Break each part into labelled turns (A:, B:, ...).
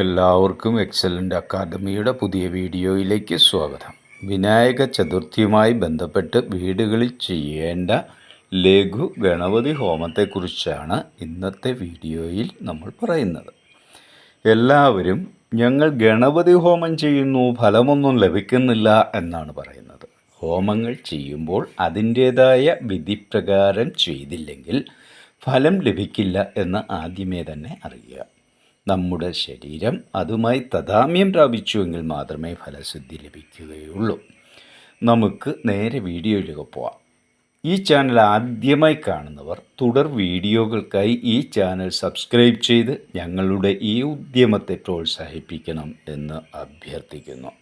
A: എല്ലാവർക്കും എക്സലന്റ് അക്കാദമിയുടെ പുതിയ വീഡിയോയിലേക്ക് സ്വാഗതം. വിനായക ചതുർത്ഥിയുമായി ബന്ധപ്പെട്ട് വീടുകളിൽ ചെയ്യേണ്ട ലഘു ഗണപതി ഹോമത്തെക്കുറിച്ചാണ് ഇന്നത്തെ വീഡിയോയിൽ നമ്മൾ പറയുന്നത്. എല്ലാവരും ഞങ്ങൾ ഗണപതി ഹോമം ചെയ്യുന്നു ഫലമൊന്നും ലഭിക്കുന്നില്ല എന്നാണ് പറയുന്നത്. ഹോമങ്ങൾ ചെയ്യുമ്പോൾ അതിന്റേതായ വിധിപ്രകാരം ചെയ്തില്ലെങ്കിൽ ഫലം ലഭിക്കില്ല എന്ന് ആദ്യമേ തന്നെ അറിയുക. നമ്മുടെ ശരീരം അതുമായി തഥാമ്യം പ്രാപിച്ചുവെങ്കിൽ മാത്രമേ ഫലശുദ്ധി ലഭിക്കുകയുള്ളൂ. നമുക്ക് നേരെ വീഡിയോയിലേക്ക് പോവാം. ഈ ചാനൽ ആദ്യമായി കാണുന്നവർ തുടർ വീഡിയോകൾക്കായി ഈ ചാനൽ സബ്സ്ക്രൈബ് ചെയ്ത് ഞങ്ങളുടെ ഈ ഉദ്യമത്തെ പ്രോത്സാഹിപ്പിക്കണം എന്ന് അഭ്യർത്ഥിക്കുന്നു.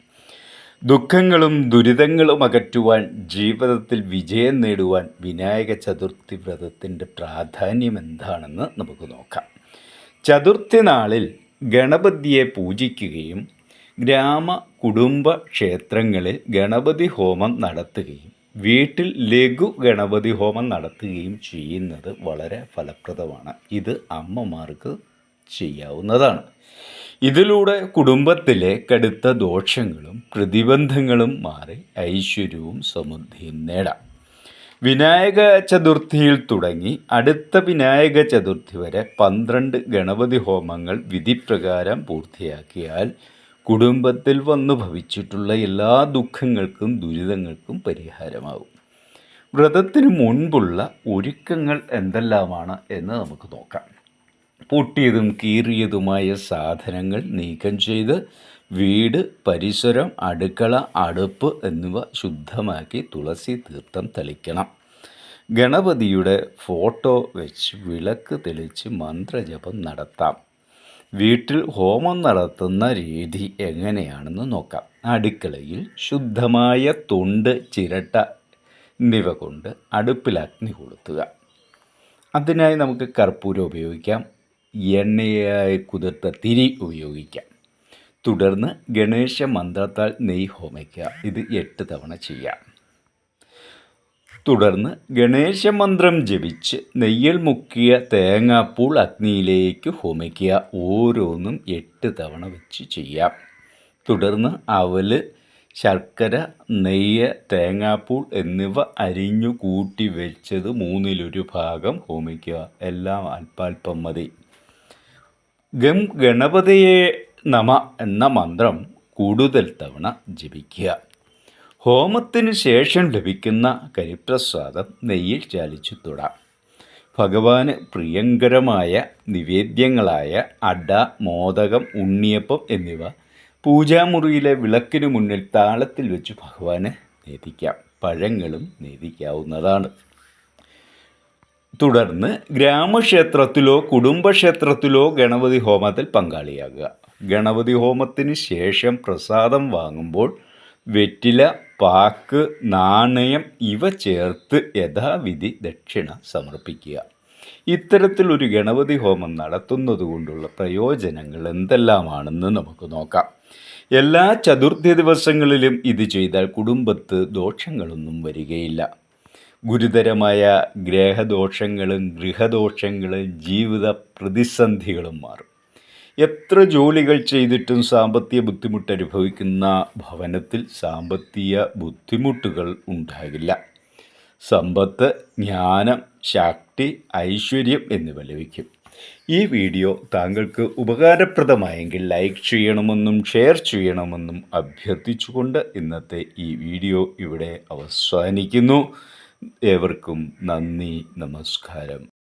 A: ദുഃഖങ്ങളും ദുരിതങ്ങളും അകറ്റുവാൻ ജീവിതത്തിൽ വിജയം നേടുവാൻ വിനായക ചതുർത്ഥി വ്രതത്തിന്റെ പ്രാധാന്യം എന്താണെന്ന് നമുക്ക് നോക്കാം. ചതുർത്ഥി നാളിൽ ഗണപതിയെ പൂജിക്കുകയും ഗ്രാമ കുടുംബ ക്ഷേത്രങ്ങളിൽ ഗണപതി ഹോമം നടത്തുകയും വീട്ടിൽ ലഘു ഗണപതി ഹോമം നടത്തുകയും ചെയ്യുന്നത് വളരെ ഫലപ്രദമാണ്. ഇത് അമ്മമാർക്ക് ചെയ്യാവുന്നതാണ്. ഇതിലൂടെ കുടുംബത്തിലെ കടുത്ത ദോഷങ്ങളും പ്രതിബന്ധങ്ങളും മാറി ഐശ്വര്യവും സമൃദ്ധിയും നേടാം. വിനായക ചതുർത്ഥിയിൽ തുടങ്ങി അടുത്ത വിനായക ചതുർത്ഥി വരെ പന്ത്രണ്ട് ഗണപതി ഹോമങ്ങൾ വിധിപ്രകാരം പൂർത്തിയാക്കിയാൽ കുടുംബത്തിൽ വന്നു ഭവിച്ചിട്ടുള്ള എല്ലാ ദുഃഖങ്ങൾക്കും ദുരിതങ്ങൾക്കും പരിഹാരമാകും വ്രതത്തിന് മുൻപുള്ള ഒരുക്കങ്ങൾ എന്തെല്ലാമാണ് എന്ന് നമുക്ക് നോക്കാം. പൊട്ടിയതും കീറിയതുമായ സാധനങ്ങൾ നീക്കം ചെയ്ത് വീട് പരിസരം അടുക്കള അടുപ്പ് എന്നിവ ശുദ്ധമാക്കി തുളസി തീർത്ഥം തളിക്കണം. ഗണപതിയുടെ ഫോട്ടോ വെച്ച് വിളക്ക് തെളിച്ച് മന്ത്രജപം നടത്താം. വീട്ടിൽ ഹോമം നടത്തുന്ന രീതി എങ്ങനെയാണെന്ന് നോക്കാം. അടുക്കളയിൽ ശുദ്ധമായ തൊണ്ട് ചിരട്ട എന്നിവ കൊണ്ട് അടുപ്പിൽ അഗ്നി കൊളുത്തുക. അതിനായി നമുക്ക് കർപ്പൂരം ഉപയോഗിക്കാം. എണ്ണയായി കുതിർത്ത തിരി ഉപയോഗിക്കാം. തുടർന്ന് ഗണേശ മന്ത്രത്താൽ നെയ് ഹോമിക്കുക ഇത് എട്ട് തവണ ചെയ്യാം. തുടർന്ന് ഗണേശ മന്ത്രം ജപിച്ച് നെയ്യൽ മുക്കിയ തേങ്ങാപ്പൂൾ അഗ്നിയിലേക്ക് ഹോമിക്കുക ഓരോന്നും എട്ട് തവണ വെച്ച് ചെയ്യാം. തുടർന്ന് അവൽ ശർക്കര നെയ്യ് തേങ്ങാപ്പൂൾ എന്നിവ അരിഞ്ഞു കൂട്ടി വെച്ചത് മൂന്നിലൊരു ഭാഗം ഹോമിക്കുക എല്ലാം അല്പാൽപ്പം മതി. ഗം ഗണപതിയെ നമ എന്ന മന്ത്രം കൂടുതൽ തവണ ജപിക്കുക. ഹോമത്തിന് ശേഷം ലഭിക്കുന്ന കരിപ്രസാദം നെയ്യിൽ ചാലിച്ചു തൊടാം. ഭഗവാന് പ്രിയങ്കരമായ നിവേദ്യങ്ങളായ അട മോദകം ഉണ്ണിയപ്പം എന്നിവ പൂജാമുറിയിലെ വിളക്കിനു മുന്നിൽ താളത്തിൽ വെച്ച് ഭഗവാന് നേദിക്കാം. പഴങ്ങളും നേദിക്കാവുന്നതാണ്. തുടർന്ന് ഗ്രാമക്ഷേത്രത്തിലോ കുടുംബക്ഷേത്രത്തിലോ ഗണപതി ഹോമത്തിൽ പങ്കാളിയാകുക. ഗണപതി ഹോമത്തിന് ശേഷം പ്രസാദം വാങ്ങുമ്പോൾ വെറ്റില പാക്ക് നാണയം ഇവ ചേർത്ത് യഥാവിധി ദക്ഷിണ സമർപ്പിക്കുക. ഇത്തരത്തിലൊരു ഗണപതി ഹോമം നടത്തുന്നത് കൊണ്ടുള്ള പ്രയോജനങ്ങൾ എന്തെല്ലാമാണെന്ന് നമുക്ക് നോക്കാം. എല്ലാ ചതുർത്ഥി ദിവസങ്ങളിലും ഇത് ചെയ്താൽ കുടുംബത്ത് ദോഷങ്ങളൊന്നും വരികയില്ല. ഗുരുതരമായ ഗ്രഹദോഷങ്ങളും ഗൃഹദോഷങ്ങളും ജീവിത പ്രതിസന്ധികളും മാറും. എത്ര ജോലികൾ ചെയ്തിട്ടും സാമ്പത്തിക ബുദ്ധിമുട്ട് അനുഭവിക്കുന്ന ഭവനത്തിൽ സാമ്പത്തിക ബുദ്ധിമുട്ടുകൾ ഉണ്ടാകില്ല. സമ്പത്ത് ജ്ഞാനം ശക്തി ഐശ്വര്യം എന്നിവ ലഭിക്കും. ഈ വീഡിയോ താങ്കൾക്ക് ഉപകാരപ്രദമായെങ്കിൽ ലൈക്ക് ചെയ്യണമെന്നും ഷെയർ ചെയ്യണമെന്നും അഭ്യർത്ഥിച്ചുകൊണ്ട് ഇന്നത്തെ ഈ വീഡിയോ ഇവിടെ അവസാനിക്കുന്നു. ഏവർക്കും നന്ദി നമസ്കാരം.